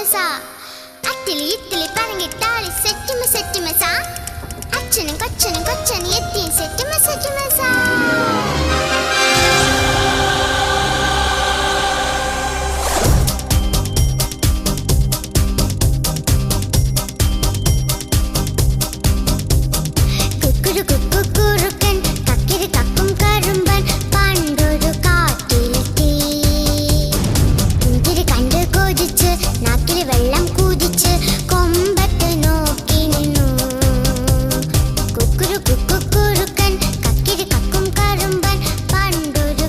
మనసా అట్టిలి ఇత్తిలి పరిగెత్తాలి సెట్టిమ సెట్టిమ సా అచ్చను కొచ్చను కొచ్చని ఎత్తి సెట్టిమ సెట్టిమ കൊതിച്ച് വെള്ളം നോക്കി നിന്നു. കക്കും പണ്ടൊരു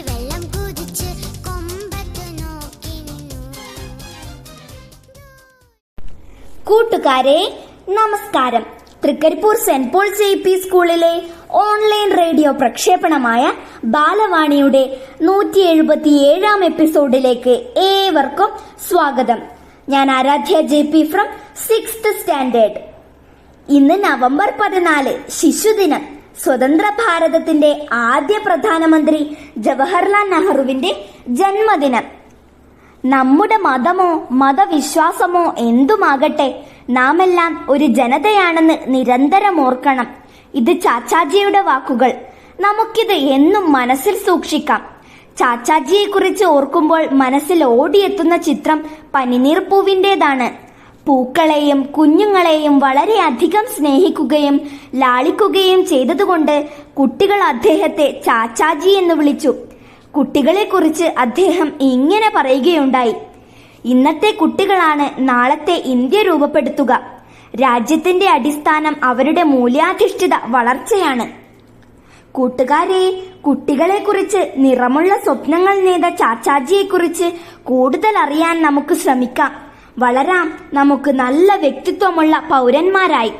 വെള്ളം നോക്കി നിന്നു. കൂട്ടുകാരെ നമസ്കാരം. Trikaripur saint Paul J P സ്കൂളിലെ ഓൺലൈൻ റേഡിയോ പ്രക്ഷേപണമായ ബാലവാണിയുടെ നൂറ്റി എഴുപത്തി ഏഴാം എപ്പിസോഡിലേക്ക് ഏവർക്കും സ്വാഗതം. ഞാൻ Aradhya J P from sixth standard. ഇന്ന് നവംബർ പതിനാല് ശിശുദിനം. സ്വതന്ത്ര ഭാരതത്തിന്റെ ആദ്യ പ്രധാനമന്ത്രി ജവഹർലാൽ നെഹ്റുവിന്റെ ജന്മദിനം. നമ്മുടെ മതമോ മതവിശ്വാസമോ എന്തുമാകട്ടെ നാമെല്ലാം ഒരു ജനതയാണെന്ന് നിരന്തരം ഓർക്കണം. ഇത് ചാച്ചാജിയുടെ വാക്കുകൾ. നമുക്കിത് എന്നും മനസ്സിൽ സൂക്ഷിക്കാം. ചാച്ചാജിയെ കുറിച്ച് ഓർക്കുമ്പോൾ മനസ്സിൽ ഓടിയെത്തുന്ന ചിത്രം പനിനീർ പൂവിന്റെതാണ് പൂക്കളെയും കുഞ്ഞുങ്ങളെയും വളരെയധികം സ്നേഹിക്കുകയും ലാളിക്കുകയും ചെയ്തതുകൊണ്ട് കുട്ടികൾ അദ്ദേഹത്തെ ചാച്ചാജി എന്ന് വിളിച്ചു. കുട്ടികളെക്കുറിച്ച് അദ്ദേഹം ഇങ്ങനെ പറയുകയുണ്ടായി. ഇന്നത്തെ കുട്ടികളാണ് നാളത്തെ ഇന്ത്യ രൂപപ്പെടുത്തുക. രാജ്യത്തിന്റെ അടിസ്ഥാനം അവരുടെ മൂല്യാധിഷ്ഠിത വളർച്ചയാണ്. കൂട്ടുകാരെ കുട്ടികളെ കുറിച്ച് നിറമുള്ള സ്വപ്നങ്ങൾ നേത ചാച്ചാജിയെ കുറിച്ച് കൂടുതൽ അറിയാൻ നമുക്ക് ശ്രമിക്കാം. വളരാം നമുക്ക് നല്ല വ്യക്തിത്വമുള്ള പൗരന്മാരായി.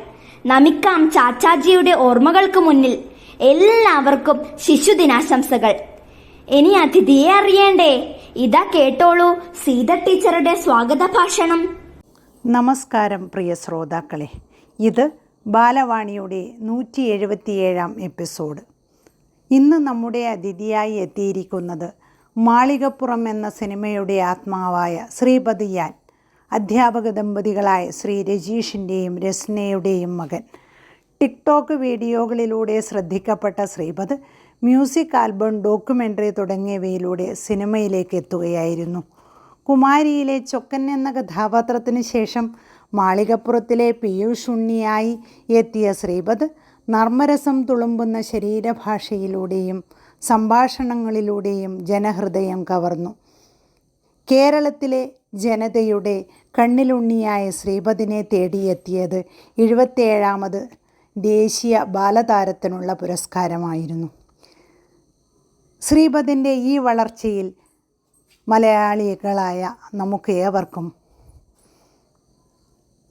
നമിക്കാം ചാച്ചാജിയുടെ ഓർമ്മകൾക്ക് മുന്നിൽ എല്ലാവർക്കും ശിശുദിനാശംസകൾ. ഇനി അതിഥിയെ അറിയണ്ടേ? ഇതാ കേട്ടോളൂ സീത ടീച്ചറുടെ സ്വാഗത ഭാഷണം. നമസ്കാരം പ്രിയ ശ്രോതാക്കളെ. ഇത് ബാലവാണിയുടെ നൂറ്റി എഴുപത്തിയേഴാം എപ്പിസോഡ്. ഇന്ന് നമ്മുടെ അതിഥിയായി എത്തിയിരിക്കുന്നത് മാളികപ്പുറം എന്ന സിനിമയുടെ ആത്മാവായ ശ്രീപതി യാൻ അധ്യാപക ദമ്പതികളായ ശ്രീ രജീഷിന്റെയും രസ്നയുടെയും മകൻ. ടിക്ടോക്ക് വീഡിയോകളിലൂടെ ശ്രദ്ധിക്കപ്പെട്ട ശ്രീപദ് മ്യൂസിക് ആൽബം ഡോക്യുമെന്ററി തുടങ്ങിയവയിലൂടെ സിനിമയിലേക്ക് എത്തുകയായിരുന്നു. കുമാരിയിലെ ചൊക്കൻ എന്ന കഥാപാത്രത്തിന് ശേഷം മാളികപ്പുറത്തിലെ പീയൂഷ് ഉണ്ണിയായി എത്തിയ ശ്രീപദ് നർമ്മരസം തുളുമ്പുന്ന ശരീരഭാഷയിലൂടെയും സംഭാഷണങ്ങളിലൂടെയും ജനഹൃദയം കവർന്നു. കേരളത്തിലെ ജനതയുടെ കണ്ണിലുണ്ണിയായ ശ്രീപദിനെ തേടിയെത്തിയത് എഴുപത്തേഴാമത് ദേശീയ ബാലതാരത്തിനുള്ള പുരസ്കാരമായിരുന്നു. ശ്രീപദിന്റെ ഈ വളർച്ചയിൽ മലയാളികളായ നമുക്ക് ഏവർക്കും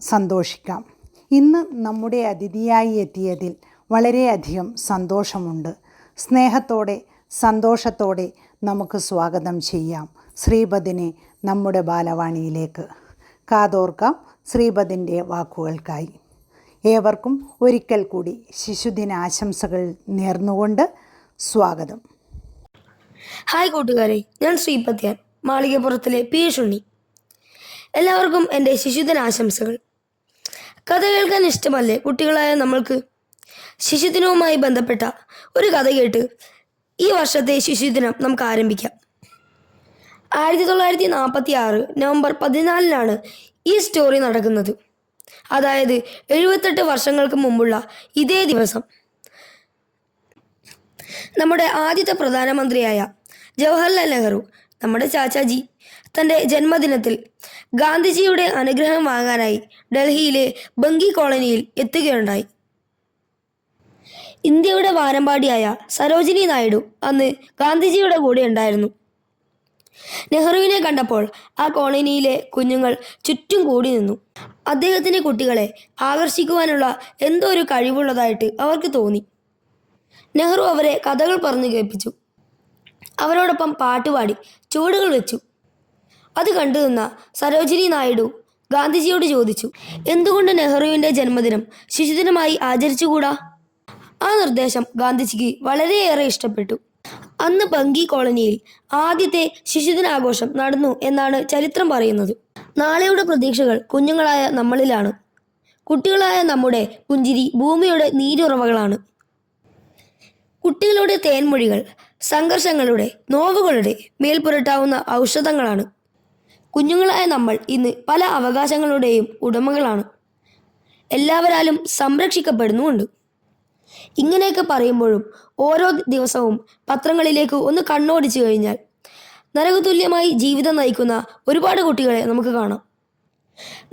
സന്തോഷിക്കാം. ഇന്ന് നമ്മുടെ അതിഥിയായി എത്തിയതിൽ വളരെയധികം സന്തോഷമുണ്ട്. സ്നേഹത്തോടെ സന്തോഷത്തോടെ നമുക്ക് സ്വാഗതം ചെയ്യാം ശ്രീപദിനെ നമ്മുടെ ബാലവാണിയിലേക്ക്. കാതോർക്കാം ശ്രീപദിന്റെ വാക്കുകൾക്കായി. ഏവർക്കും ഒരിക്കൽ കൂടി ശിശുദിന ആശംസകൾ നേർന്നുകൊണ്ട് സ്വാഗതം. ഹായ് കൂട്ടുകാരെ ഞാൻ ശ്രീപത്യാൻ മാളികപ്പുറത്തിലെ പീഷുണ്ണി എല്ലാവർക്കും എന്റെ ശിശുദിന ആശംസകൾ കഥ കേൾക്കാൻ ഇഷ്ടമല്ലേ കുട്ടികളായ നമ്മൾക്ക്? ശിശുദിനവുമായി ബന്ധപ്പെട്ട ഒരു കഥ കേട്ട് ഈ വർഷത്തെ ശിശുദിനം നമുക്ക് ആരംഭിക്കാം. ആയിരത്തി തൊള്ളായിരത്തി നാൽപ്പത്തി ആറ് നവംബർ പതിനാലിനാണ് ഈ സ്റ്റോറി നടക്കുന്നത്. അതായത് എഴുപത്തെട്ട് വർഷങ്ങൾക്ക് മുമ്പുള്ള ഇതേ ദിവസം. നമ്മുടെ ആദ്യത്തെ പ്രധാനമന്ത്രിയായ ജവഹർലാൽ നെഹ്റു നമ്മുടെ ചാച്ചാജി തന്റെ ജന്മദിനത്തിൽ ഗാന്ധിജിയുടെ അനുഗ്രഹം വാങ്ങാനായി ഡൽഹിയിലെ ബംഗി കോളനിയിൽ എത്തുകയുണ്ടായി. ഇന്ത്യയുടെ വാനമ്പാടിയായ സരോജിനി നായിഡു അന്ന് ഗാന്ധിജിയുടെ കൂടെ ഉണ്ടായിരുന്നു. നെഹ്റുവിനെ കണ്ടപ്പോൾ ആ കോളനിയിലെ കുഞ്ഞുങ്ങൾ ചുറ്റും കൂടി നിന്നു. അദ്ദേഹത്തിന്റെ കുട്ടികളെ ആകർഷിക്കുവാനുള്ള എന്തോ ഒരു കഴിവുള്ളതായിട്ട് അവർക്ക് തോന്നി. നെഹ്റു അവരെ കഥകൾ പറഞ്ഞു കേൾപ്പിച്ചു. അവരോടൊപ്പം പാട്ടുപാടി ചുവടുകൾ വെച്ചു. അത് കണ്ടു നിന്ന സരോജിനി നായിഡു ഗാന്ധിജിയോട് ചോദിച്ചു എന്തുകൊണ്ട് നെഹ്റുവിന്റെ ജന്മദിനം ശിശുദിനമായി ആചരിച്ചുകൂടാ? ആ നിർദ്ദേശം ഗാന്ധിജിക്ക് വളരെയേറെ ഇഷ്ടപ്പെട്ടു. അന്ന് ബങ്കി കോളനിയിൽ ആദ്യത്തെ ശിശുദിനാഘോഷം നടന്നു എന്നാണ് ചരിത്രം പറയുന്നത്. നാളെയുടെ പ്രതീക്ഷകൾ കുഞ്ഞുങ്ങളായ നമ്മളിലാണ്. കുട്ടികളായ നമ്മുടെ പുഞ്ചിരി ഭൂമിയുടെ നീരുറവകളാണ്. കുട്ടികളുടെ തേൻമൊഴികൾ സംഘർഷങ്ങളുടെ നോവുകളുടെ മേൽപുരട്ടാവുന്ന ഔഷധങ്ങളാണ്. കുഞ്ഞുങ്ങളായ നമ്മൾ ഇന്ന് പല അവകാശങ്ങളുടെയും ഉടമകളാണ്. എല്ലാവരാലും സംരക്ഷിക്കപ്പെടുന്നുമുണ്ട്. ഇങ്ങനെയൊക്കെ പറയുമ്പോഴും ഓരോ ദിവസവും പത്രങ്ങളിലേക്ക് ഒന്ന് കണ്ണോടിച്ചു കഴിഞ്ഞാൽ നരകതുല്യമായി ജീവിതം നയിക്കുന്ന ഒരുപാട് കുട്ടികളെ നമുക്ക് കാണാം.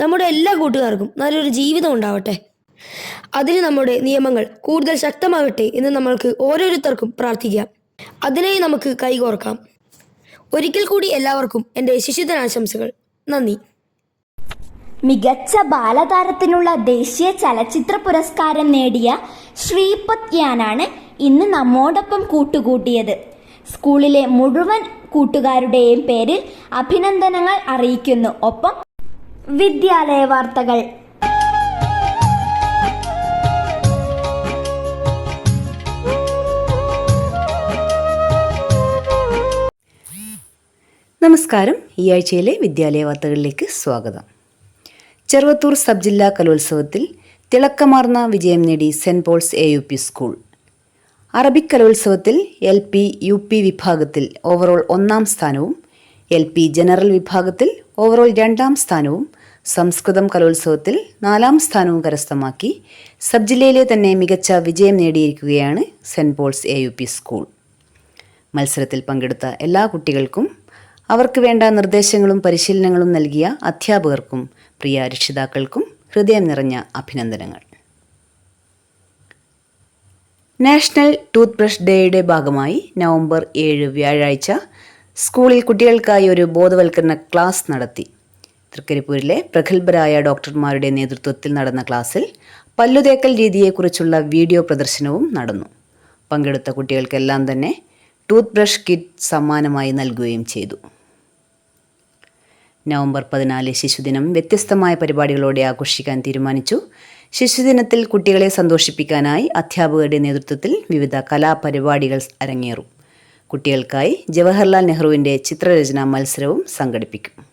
നമ്മുടെ എല്ലാ കൂട്ടുകാർക്കും നല്ലൊരു ജീവിതം ഉണ്ടാവട്ടെ. അതിന് നമ്മുടെ നിയമങ്ങൾ കൂടുതൽ ശക്തമാകട്ടെ എന്ന് നമ്മൾക്ക് ഓരോരുത്തർക്കും പ്രാർത്ഥിക്കാം. അതിനായി നമുക്ക് കൈകോർക്കാം. ഒരിക്കൽ കൂടി എല്ലാവർക്കും എന്റെ ശിശുദിനാശംസകൾ നന്ദി. മികച്ച ബാലതാരത്തിനുള്ള ദേശീയ ചലച്ചിത്ര പുരസ്കാരം നേടിയ ശ്രീപത് യാനാണ് ഇന്ന് നമ്മോടൊപ്പം കൂട്ടുകൂട്ടിയത്. സ്കൂളിലെ മുഴുവൻ കൂട്ടുകാരുടെയും പേരിൽ അഭിനന്ദനങ്ങൾ അറിയിക്കുന്നു. ഒപ്പം വിദ്യാലയ വാർത്തകൾ നമസ്കാരം. ഈ ആഴ്ചയിലെ വിദ്യാലയ വാർത്തകളിലേക്ക് സ്വാഗതം. ചെറുവത്തൂർ സബ് ജില്ലാ കലോത്സവത്തിൽ തിളക്കമാർന്ന വിജയം നേടി saint Paul's A U P school. Arabic കലോത്സവത്തിൽ എൽ പി യു പി വിഭാഗത്തിൽ ഓവറോൾ ഒന്നാം സ്ഥാനവും എൽ പി ജനറൽ വിഭാഗത്തിൽ ഓവറോൾ രണ്ടാം സ്ഥാനവും സംസ്കൃതം കലോത്സവത്തിൽ നാലാം സ്ഥാനവും കരസ്ഥമാക്കി സബ് ജില്ലയിലെ തന്നെ മികച്ച വിജയം നേടിയിരിക്കുകയാണ് saint Paul's A U P school. മത്സരത്തിൽ പങ്കെടുത്ത എല്ലാ കുട്ടികൾക്കും അവർക്ക് വേണ്ട നിർദ്ദേശങ്ങളും പരിശീലനങ്ങളും നൽകിയ അധ്യാപകർക്കും പ്രിയ രക്ഷിതാക്കൾക്കും ഹൃദയം നിറഞ്ഞ അഭിനന്ദനങ്ങൾ. നാഷണൽ ടൂത്ത് ബ്രഷ് ഡേയുടെ ഭാഗമായി നവംബർ ഏഴ് വ്യാഴാഴ്ച സ്കൂളിൽ കുട്ടികൾക്കായി ഒരു ബോധവൽക്കരണ ക്ലാസ് നടത്തി. തൃക്കരിപ്പൂരിലെ പ്രഗത്ഭരായ ഡോക്ടർമാരുടെ നേതൃത്വത്തിൽ നടന്ന ക്ലാസ്സിൽ പല്ലുതേക്കൽ രീതിയെക്കുറിച്ചുള്ള വീഡിയോ പ്രദർശനവും നടന്നു. പങ്കെടുത്ത കുട്ടികൾക്കെല്ലാം തന്നെ ടൂത്ത് ബ്രഷ് കിറ്റ് സമ്മാനമായി നൽകുകയും ചെയ്തു. നവംബർ പതിനാല് ശിശുദിനം വ്യത്യസ്തമായ പരിപാടികളോടെ ആഘോഷിക്കാൻ തീരുമാനിച്ചു. ശിശുദിനത്തിൽ കുട്ടികളെ സന്തോഷിപ്പിക്കാനായി അധ്യാപകരുടെ നേതൃത്വത്തിൽ വിവിധ കലാപരിപാടികൾ അരങ്ങേറും. കുട്ടികൾക്കായി ജവഹർലാൽ നെഹ്റുവിന്റെ ചിത്രരചനാ മത്സരവും സംഘടിപ്പിക്കും.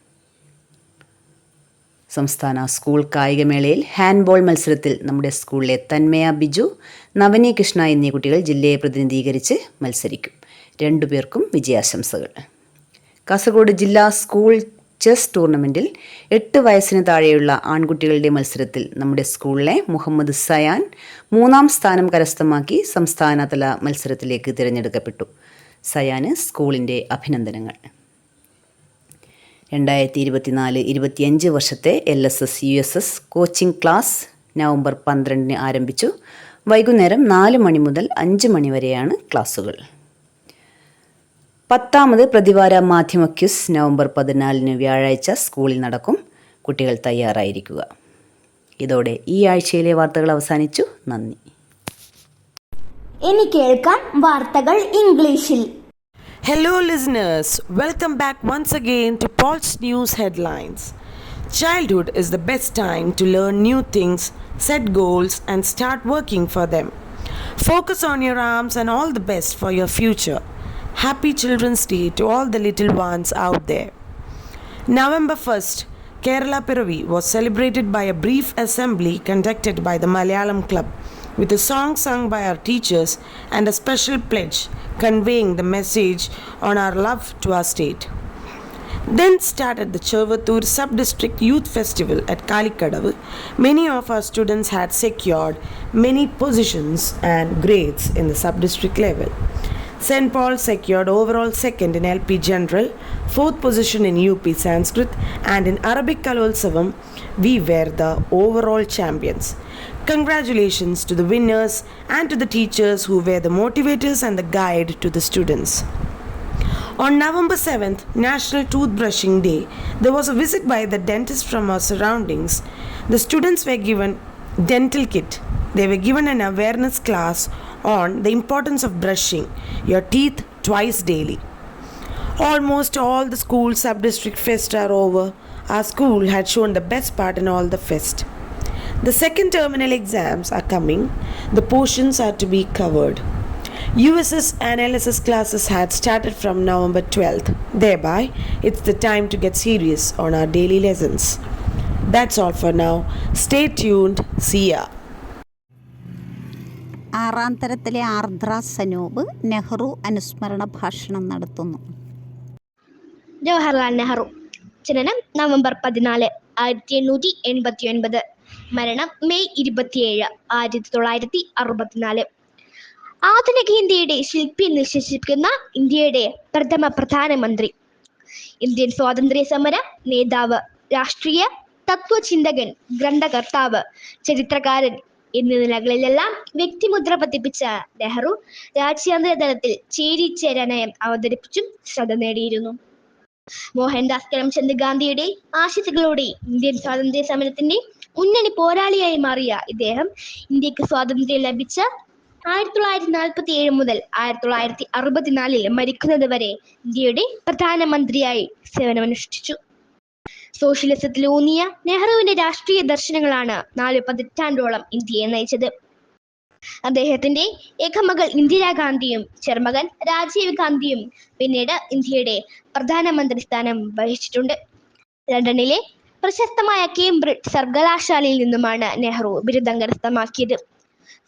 സംസ്ഥാന സ്കൂൾ കായികമേളയിൽ ഹാൻഡ്ബോൾ മത്സരത്തിൽ നമ്മുടെ സ്കൂളിലെ തന്മയ ബിജു നവനി കൃഷ്ണ എന്നീ കുട്ടികൾ ജില്ലയെ പ്രതിനിധീകരിച്ച് മത്സരിക്കും. രണ്ടുപേർക്കും വിജയാശംസകൾ. കാസർഗോഡ് ജില്ലാ സ്കൂൾ ചെസ് ടൂർണമെന്റിൽ എട്ട് വയസ്സിന് താഴെയുള്ള ആൺകുട്ടികളുടെ മത്സരത്തിൽ നമ്മുടെ സ്കൂളിലെ മുഹമ്മദ് സയാൻ മൂന്നാം സ്ഥാനം കരസ്ഥമാക്കി സംസ്ഥാനതല മത്സരത്തിലേക്ക് തിരഞ്ഞെടുക്കപ്പെട്ടു. സയാന് സ്കൂളിന്റെ അഭിനന്ദനങ്ങൾ. രണ്ടായിരത്തി ഇരുപത്തിനാല് ഇരുപത്തിയഞ്ച് വർഷത്തെ L S S U S S coaching class November പന്ത്രണ്ടിന് ആരംഭിച്ചു. വൈകുന്നേരം നാല് മണി മുതൽ അഞ്ച് മണി വരെയാണ് ക്ലാസുകൾ. പത്താമത് പ്രതിവാര മാധ്യമ ക്യുസ് നവംബർ പതിനാലിന് വ്യാഴാഴ്ച സ്കൂളിൽ നടക്കും. കുട്ടികൾ തയ്യാറായിരിക്കുക. ഇതോടെ ഈ ആഴ്ചയിലെ വാർത്തകൾ അവസാനിച്ചു. നന്ദി. ഇനി കേൾക്കാം വാർത്തകൾ ഇംഗ്ലീഷിൽ. Hello listeners welcome back once again to Paul's news headlines childhood is the best time to learn new things set goals and start working for them focus on your aims and all the best for your future Happy Children's Day to all the little ones out there. November 1st, Kerala Piravi was celebrated by a brief assembly conducted by the Malayalam Club with a song sung by our teachers and a special pledge conveying the message on our love to our state. Then started the Chervatur Sub-District Youth Festival at Kalikadavu. Many of our students had secured many positions and grades in the sub-district level. St. Paul secured overall second in LP General, fourth position in UP Sanskrit, and in Arabic Kalolsavam, we were the overall champions. Congratulations to the winners and to the teachers who were the motivators and the guide to the students. On November 7th, National Toothbrushing Day, there was a visit by the dentist from our surroundings. The students were given dental kit. They were given an awareness class on the importance of brushing your teeth twice daily. Almost all the school sub-district fest are over. Our school had shown the best part in all the fest. The second terminal exams are coming. The portions are to be covered. USS and LSS classes had started from November 12th. Thereby, it's the time to get serious on our daily lessons. That's all for now. Stay tuned. See ya. ആറാം തരത്തിലെ ആർദ്ര സനൂപ് നെഹ്റു അനുസ്മരണ ഭാഷണം നടത്തുന്നു. ജവഹർലാൽ നെഹ്റു. ജനനം November പതിനാല് ആയിരത്തി എണ്ണൂറ്റി എൺപത്തി ഒൻപത് മരണം മെയ് ഇരുപത്തിയേഴ് ആയിരത്തി തൊള്ളായിരത്തി അറുപത്തിനാല് ആധുനിക ഇന്ത്യയുടെ ശില്പി എന്ന് വിശേഷിപ്പിക്കുന്ന ഇന്ത്യയുടെ പ്രഥമ പ്രധാനമന്ത്രി. ഇന്ത്യൻ സ്വാതന്ത്ര്യ സമര നേതാവ് രാഷ്ട്രീയ തത്വചിന്തകൻ ഗ്രന്ഥകർത്താവ് ചരിത്രകാരൻ എന്നീ നിലകളിലെല്ലാം വ്യക്തിമുദ്ര പതിപ്പിച്ച നെഹ്റു രാജ്യാന്തര തലത്തിൽ ചേരിചേര നയം അവതരിപ്പിച്ചും ശ്രദ്ധ നേടിയിരുന്നു. മോഹൻദാസ് കരംചന്ദ് ഗാന്ധിയുടെ ആശയങ്ങളോടെ ഇന്ത്യൻ സ്വാതന്ത്ര്യ സമരത്തിന്റെ മുന്നണി പോരാളിയായി മാറിയ ഇദ്ദേഹം ഇന്ത്യയ്ക്ക് സ്വാതന്ത്ര്യം ലഭിച്ച ആയിരത്തി തൊള്ളായിരത്തി നാൽപ്പത്തി ഏഴ് മുതൽ ആയിരത്തി തൊള്ളായിരത്തി അറുപത്തിനാലിൽ മരിക്കുന്നത് വരെ ഇന്ത്യയുടെ പ്രധാനമന്ത്രിയായി സേവനമനുഷ്ഠിച്ചു. സോഷ്യലിസത്തിലൂന്നിയ നെഹ്റുവിന്റെ രാഷ്ട്രീയ ദർശനങ്ങളാണ് നാല് പതിറ്റാണ്ടോളം ഇന്ത്യയെ നയിച്ചത്. അദ്ദേഹത്തിന്റെ ഏകമകൾ ഇന്ദിരാഗാന്ധിയും ചെറുമകൻ രാജീവ് ഗാന്ധിയും പിന്നീട് ഇന്ത്യയുടെ പ്രധാനമന്ത്രി സ്ഥാനം വഹിച്ചിട്ടുണ്ട്. ലണ്ടനിലെ പ്രശസ്തമായ കേംബ്രിഡ്ജ് സർവകലാശാലയിൽ നിന്നുമാണ് നെഹ്റു ബിരുദം കരസ്ഥമാക്കിയത്.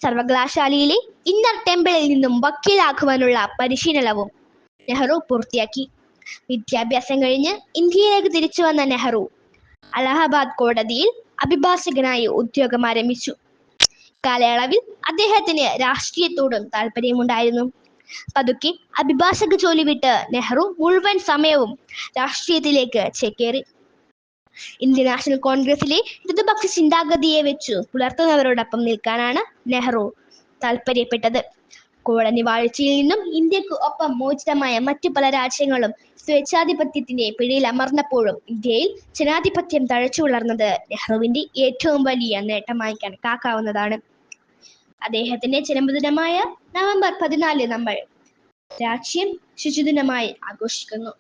സർവകലാശാലയിലെ ഇന്നർ ടെമ്പിളിൽ നിന്നും വക്കീലാക്കുവാനുള്ള പരിശീലനവും നെഹ്റു പൂർത്തിയാക്കി. വിദ്യാഭ്യാസം കഴിഞ്ഞ് ഇന്ത്യയിലേക്ക് തിരിച്ചു വന്ന നെഹ്റു അലഹബാദ് കോടതിയിൽ അഭിഭാഷകനായി ഉദ്യോഗം ആരംഭിച്ചു. കാലയളവിൽ അദ്ദേഹത്തിന് രാഷ്ട്രീയത്തോടും താല്പര്യമുണ്ടായിരുന്നു. പതുക്കെ അഭിഭാഷക ജോലി വിട്ട് നെഹ്റു മുഴുവൻ സമയവും രാഷ്ട്രീയത്തിലേക്ക് ചേക്കേറി. ഇന്ത്യൻ നാഷണൽ കോൺഗ്രസിലെ ഇടതുപക്ഷ ചിന്താഗതിയെ വെച്ചു പുലർത്തുന്നവരോടൊപ്പം നിൽക്കാനാണ് നെഹ്റു താല്പര്യപ്പെട്ടത്. കോളനി വാഴ്ചയിൽ നിന്നും ഇന്ത്യയ്ക്ക് ഒപ്പം മോചിതമായ മറ്റു പല രാജ്യങ്ങളും സ്വേച്ഛാധിപത്യത്തിന്റെ പിടിയിൽ അമർന്നപ്പോഴും ഇന്ത്യയിൽ ജനാധിപത്യം തഴച്ചു വളർന്നത് നെഹ്റുവിന്റെ ഏറ്റവും വലിയ നേട്ടമായി കണക്കാക്കാവുന്നതാണ് അദ്ദേഹത്തിന്റെ ജന്മദിനമായ നവംബർ പതിനാല് നമ്മൾ രാജ്യം ശിശുദിനമായി ആഘോഷിക്കുന്നു.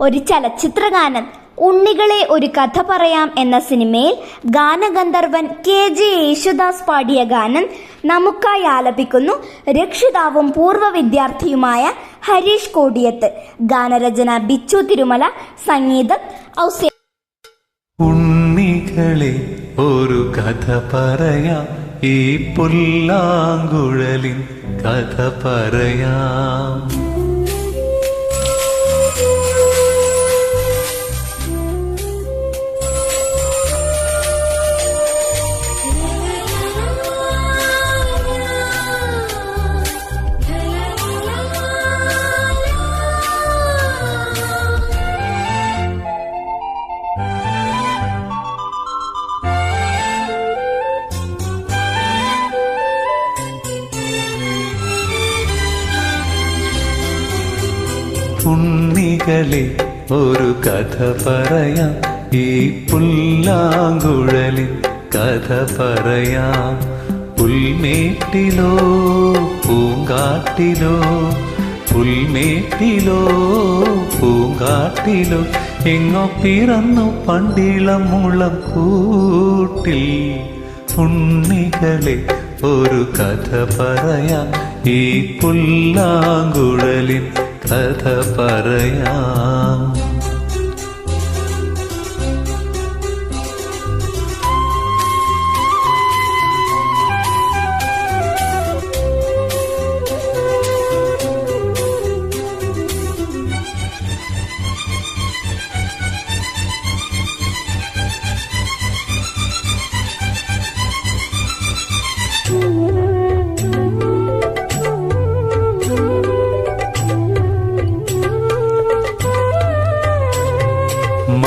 ഒരു ചലച്ചിത്രഗാനം ഉണ്ണികളെ ഒരു കഥ പറയാം എന്ന സിനിമയിൽ ഗാനഗന്ധർവൻ കെ ജെ യേശുദാസ് പാടിയ ഗാനം നമുക്കായി ആലപിക്കുന്നു. രക്ഷിതാവും പൂർവ വിദ്യാർത്ഥിയുമായ ഹരീഷ് കോടിയത്ത്. ഗാനരചന ബിച്ചു തിരുമല. സംഗീതം ഔസേ ഉണ്ണികളെ ഒരു കഥ പറയാം. ഈ പുല്ലാങ്കുഴലിൻ കഥ പറയാം. പറയാം. ഈ പുല്ലാങ്കുഴലിൻ കഥ പറയാം. പുൽമേട്ടിലോ പൂങ്കാട്ടിലോ പുൽമേട്ടിലോ പൂങ്കാട്ടിലോ എങ്ങോ പിറന്നു പണ്ടിളം കൂട്ടിൽ ഉണ്ണികളെ ഒരു കഥ പറയാം. ഈ പുല്ലാങ്കുഴലിൻ കഥ പറയാം.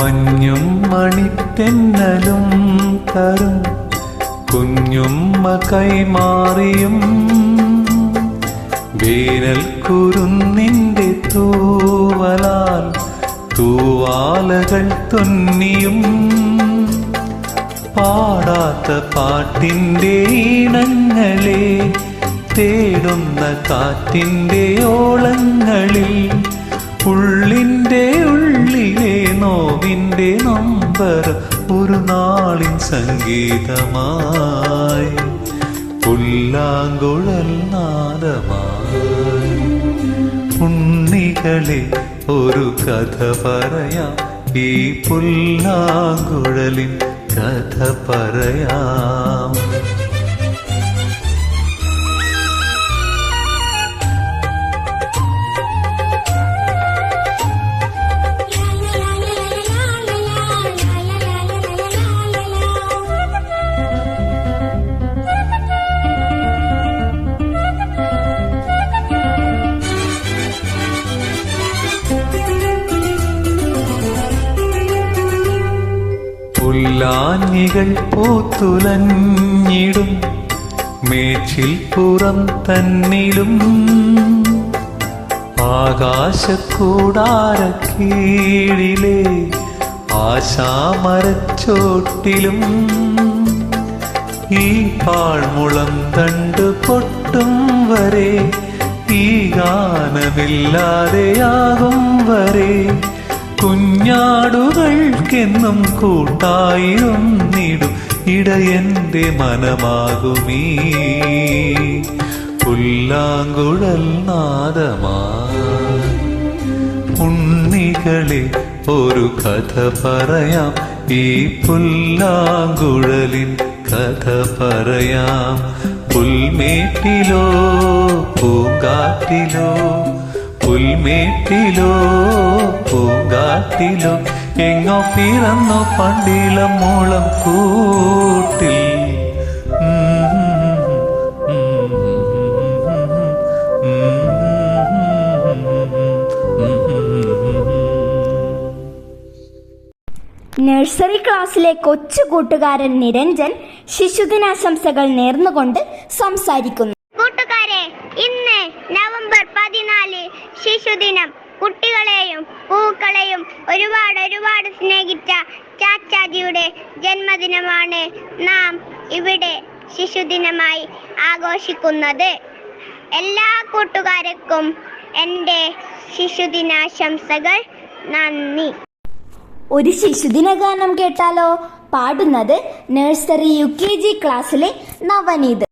മഞ്ഞും മണിത്തെന്നലും തരും. കുഞ്ഞുമ്മ കൈമാറിയും വേനൽ കുരുന്നിന്റെ തൂവലാൽ തൂവാലകൾ തുന്നിയും. പാടാത്ത പാട്ടിന്റെ ഇണങ്ങളെ തേടുന്ന കാറ്റിന്റെ ഓളങ്ങളിൽ ഉള്ളിന്റെ ഉള്ളിലെ നോവിന്റെ നമ്പർ ഒരു നാളിൻ സംഗീതമായി. പുല്ലാങ്കുഴൽ നാദമായി. ഉണ്ണികളെ ഒരു കഥ പറയാം. ഈ പുല്ലാങ്കുഴലിൻ കഥ പറയാം. പുല്ലാഞ്ഞികൾ പൂത്തുലഞ്ഞിടും മേച്ചിൽ പുറം തന്നിലും. ആകാശക്കൂടാരക്കീഴിലെ ആശാമരച്ചോട്ടിലും ഈ പാഴ്മുളം തണ്ട് പൊട്ടും വരെ ഈ ഗാനമില്ലാതെയാകും വരെ. കുഞ്ഞാടുകൾക്കെന്നും കൂട്ടായി ഒന്നിടും ഇടയന്റെ മനമാകുമീ. പുല്ലാങ്കുഴൽ നാദമാ. ഉണ്ണികളെ ഒരു കഥ പറയാം. ഈ പുല്ലാങ്കുഴലിൻ കഥ പറയാം. പുൽമേട്ടിലോ പൂങ്കാട്ടിലോ പുൽമേട്ടിലോ പൂങ്കാട്ടിലോ എങ്ങോ പിറന്നു പണ്ടിളം മൂളം കൂട്ടിൽ. നഴ്സറി ക്ലാസ്സിലെ കൊച്ചു കൂട്ടുകാരൻ നിരഞ്ജൻ ശിശുദിനാശംസകൾ നേർന്നുകൊണ്ട് സംസാരിക്കുന്നു കൂട്ടുകാരെ ഇന്ന് നവംബർ പതിനാല് ശിശുദിനം കുട്ടികളെയും പൂക്കളെയും ഒരുപാട് ഒരുപാട് സ്നേഹിച്ച ചാച്ചാജിയുടെ ജന്മദിനമാണ് നാം ഇവിടെ ശിശുദിനമായി ആഘോഷിക്കുന്നത്. എല്ലാ കൂട്ടുകാർക്കും എന്റെ ശിശുദിനാശംസകൾ. നന്ദി. ഒരു ശിശുദിന ഗാനം കേട്ടാലോ? പാടുന്നത് നഴ്സറി യു കെ ജി ക്ലാസ്സിലെ നവനീത്.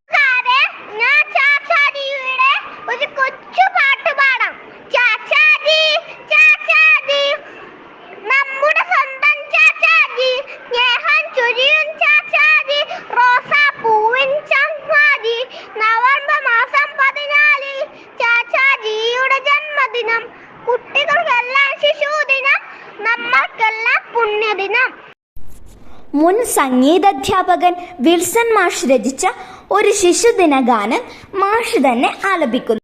സംഗീതാധ്യാപകൻ വിൽസൺ മാഷ് രചിച്ച ഒരു ശിശുദിന ഗാനം മാഷ് തന്നെ ആലപിക്കുന്നു.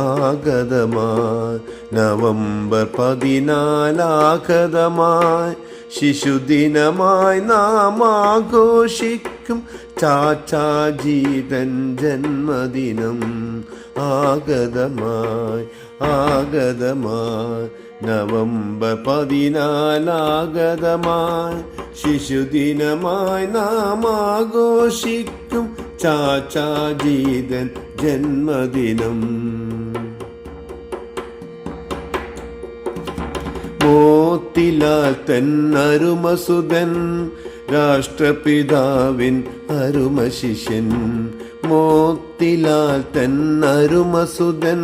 ആഗതമായി നവംബർ പതിനാലാഗതമായി ശിശുദിനമായി നാം ആഘോഷിക്കും ചാച്ചാജീതൻ ജന്മദിനം. ആഗതമായി ആഗതമായി നവംബർ പതിനാലാഗതമായി ശിശുദിനമായി നാം ആഘോഷിക്കും ചാച്ചാജീതൻ ജന്മദിനം. മോത്തിലാൽ തന്നരുമസുതൻ രാഷ്ട്രപിതാവിൻ അരുമശിഷ്യൻ. മോത്തിലാൽ തന്നരുമസുതൻ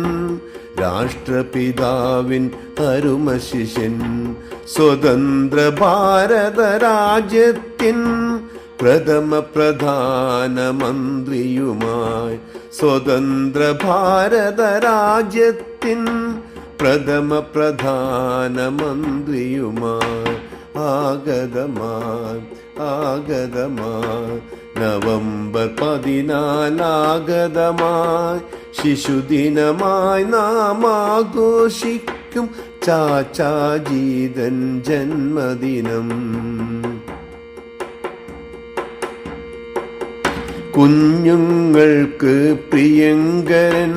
രാഷ്ട്രപിതാവിൻ അരുമശിഷ്യൻ. സ്വതന്ത്ര ഭാരത രാജ്യത്തിൻ പ്രഥമ പ്രധാനമന്ത്രിയുമായി സ്വതന്ത്ര ഭാരത രാജ്യത്തിൻ പ്രഥമ പ്രധാനമന്ത്രിയുമായി ആഗതമായി ആഗതമായി നവംബർ പതിനാലാഗതമായി ശിശുദിനമായി നാം ആഘോഷിക്കും ചാച്ചാജീതൻ ജന്മദിനം. കുഞ്ഞുങ്ങൾക്ക് പ്രിയങ്കരൻ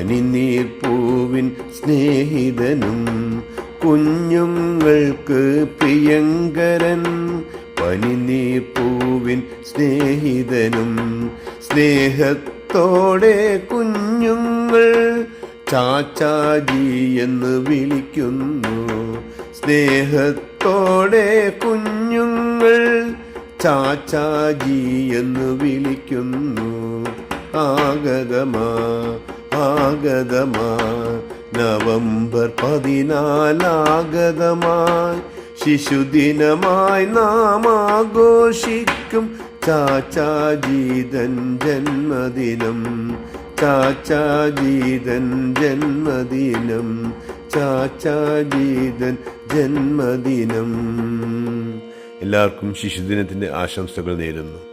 പനിനീർപ്പൂവിൻ സ്നേഹിതനും കുഞ്ഞുങ്ങൾക്ക് പ്രിയങ്കരൻ. പനിനീർപ്പൂവിൻ സ്നേഹിതനും സ്നേഹത്തോടെ കുഞ്ഞുങ്ങൾ ചാച്ചാജി എന്ന് വിളിക്കുന്നു. സ്നേഹത്തോടെ കുഞ്ഞുങ്ങൾ ചാച്ചാജി എന്ന് വിളിക്കുന്നു. ആഗതമാ ആഗതമാ നവംബർ പതിനാലാഗതമായി. ശിശുദിനമായി നാം ആഘോഷിക്കും. ചാച്ചാജീതൻ ജന്മദിനം. ചാച്ചാജീതൻ ജന്മദിനം. ചാച്ചാജീതൻ ജന്മദിനം. എല്ലാവർക്കും ശിശുദിനത്തിന്റെ ആശംസകൾ നേരുന്നു.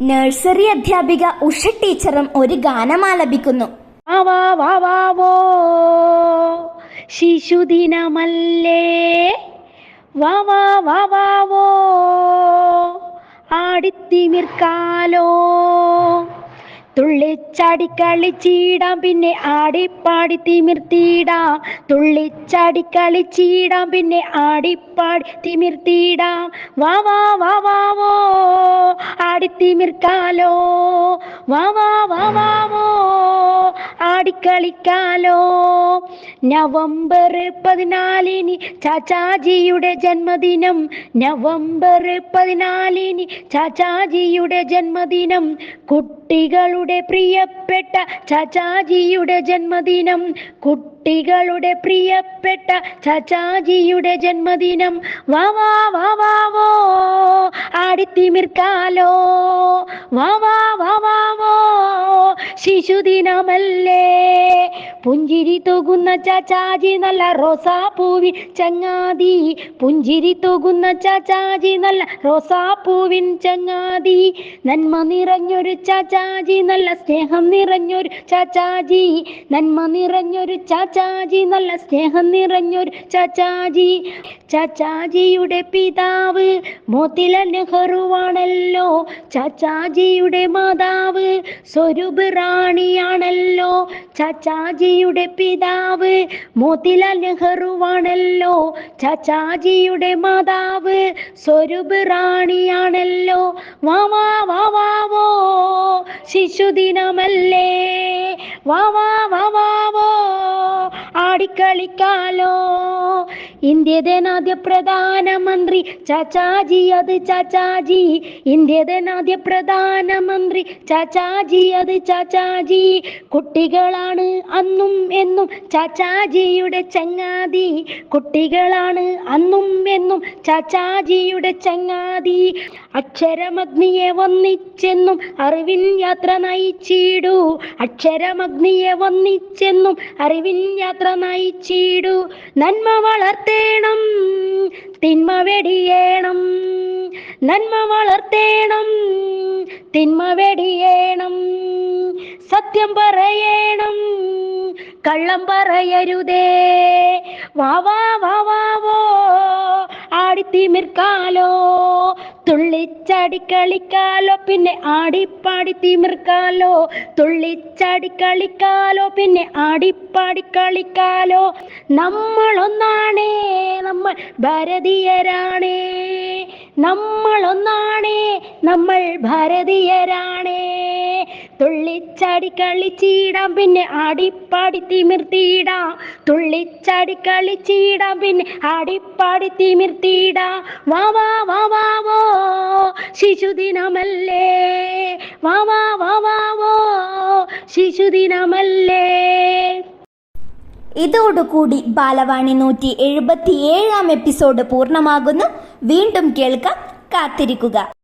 നഴ്സറി അധ്യാപിക ഉഷ ടീച്ചറും ഒരു ഗാനം ആലപിക്കുന്നു വാ വാ വാ വോ. ശിശുദിനമല്ലേ? വാ വാ വാ വാ വോ. ആടിത്തിമിർക്കാലോ. തുള്ളിച്ചാടി കളിച്ചീടാം പിന്നെ ആടിപ്പാടി തിമിർത്തിയിടാം തുള്ളിച്ചാടി കളിച്ചീടാം പിന്നെ ആടിപ്പാടി തിമിർത്തിയിടാം വാ വാ വാ വാ വോ ആടിത്തിമിർക്കാലോ വാ വാ വാ വാ വോ ആടിക്കളിക്കാലോ നവംബർ പതിനാലിന് ചാച്ചാജിയുടെ ജന്മദിനം. നവംബർ പതിനാലിന് ചാച്ചാജിയുടെ ജന്മദിനം. കുട്ടികളുടെ പ്രിയപ്പെട്ട ചാച്ചാജിയുടെ ജന്മദിനം കുട്ടികളുടെ പ്രിയപ്പെട്ട ചാച്ചാജിയുടെ ജന്മദിനം. വാവാ വാവാവോ ആടിത്തിമിർക്കാലോ. വാവാ വാവാവോ ശിശുദിനമല്ലേ. പുഞ്ചിരി തൂകുന്ന ചാച്ചാജി നല്ല റോസാപ്പൂവിൻ ചങ്ങാതി. പുഞ്ചിരി തൂകുന്ന ചാച്ചാജി നല്ല റോസാപ്പൂവിൻ ചങ്ങാതി. നന്മ നിറഞ്ഞൊരു ചാച്ചാജി നല്ല സ്നേഹം നിറഞ്ഞൊരു ചാച്ചാജി. നന്മ നിറഞ്ഞൊരു ചാച്ചാജി നല്ല സ്നേഹം നിറഞ്ഞൊരു ചാച്ചാജി. ചാച്ചാജിയുടെ പിതാവ് മോത്തിലാൽ നെഹ്റുവാണല്ലോ. ചാച്ചാജിയുടെ മാതാവ് സ്വരൂപ് റാണിയാണല്ലോ. ചാച്ചാജിയുടെ പിതാവ് മോത്തിലാൽ നെഹ്റുവാണല്ലോ. ചാച്ചാജിയുടെ മാതാവ് സ്വരൂപ് റാണിയാണല്ലോ. വാവാ വാവാവോ ശിശുദിനമല്ലേ. വാവാ വാവാവോ ആടിക്കളിക്കാലോ. ഇന്ത്യതനാദ്യ പ്രധാനമന്ത്രി ചാച്ചാജി അത് ചാച്ചാജി. ഇന്ത്യതനാദ്യ പ്രധാനമന്ത്രി ചാച്ചാജി അത് ചാച്ചാജി. കുട്ടികളാണ് അന്നും എന്നും ചാച്ചാജിയുടെ ചങ്ങാതി. കുട്ടികളാണ് അന്നും എന്നും ചാച്ചാജിയുടെ ചങ്ങാതി. അക്ഷരമഗ്നിയെ വന്നിച്ചെന്നും അറിവിൻ യാത്ര നയിച്ചിടൂ. അക്ഷരമഗ്നിയെ വന്നിച്ചെന്നും അറിവിൻ യാത്ര നയിച്ചിടൂ നന്മ വളർത്തേണം. തിന്മ വെടിയേണം നന്മ വളർത്തേണം തിന്മ വെടിയേണം സത്യം പറയേണം കള്ളം പറയരുതേ. വാവാ വാവാവോ ആടിത്തിമിർക്കാലോ തുള്ളിച്ചാടി കളിക്കാലോ പിന്നെ ആടിപ്പാടി തിമിർക്കാലോ തുള്ളിച്ചാടി കളിക്കാലോ പിന്നെ ആടിപ്പാടി കളിക്കാലോ നമ്മളൊന്നാണേ നമ്മൾ ഭാരതീയരാണേ. നമ്മളൊന്നാണേ. നമ്മൾ ഭാരതീയരാണേ. തുള്ളിച്ചാടി കളിച്ചിടാം പിന്നെ ആടിപ്പാടി തിമിർത്തിയിടാം തുള്ളിച്ചാടി കളിച്ചിടാം പിന്നെ ആടിപ്പാടി തിമിർത്തിയിടാം വാ വാ വാ വാ വോ. ശിശുദിനമല്ലേ. വാ വാ വാ വാ വോ. ശിശുദിനമല്ലേ. ഇതോടുകൂടി ബാലവാണി നൂറ്റി എഴുപത്തിയേഴാം എപ്പിസോഡ് പൂർണമാകുന്നു. വീണ്ടും കേൾക്കാം കാത്തിരിക്കുക.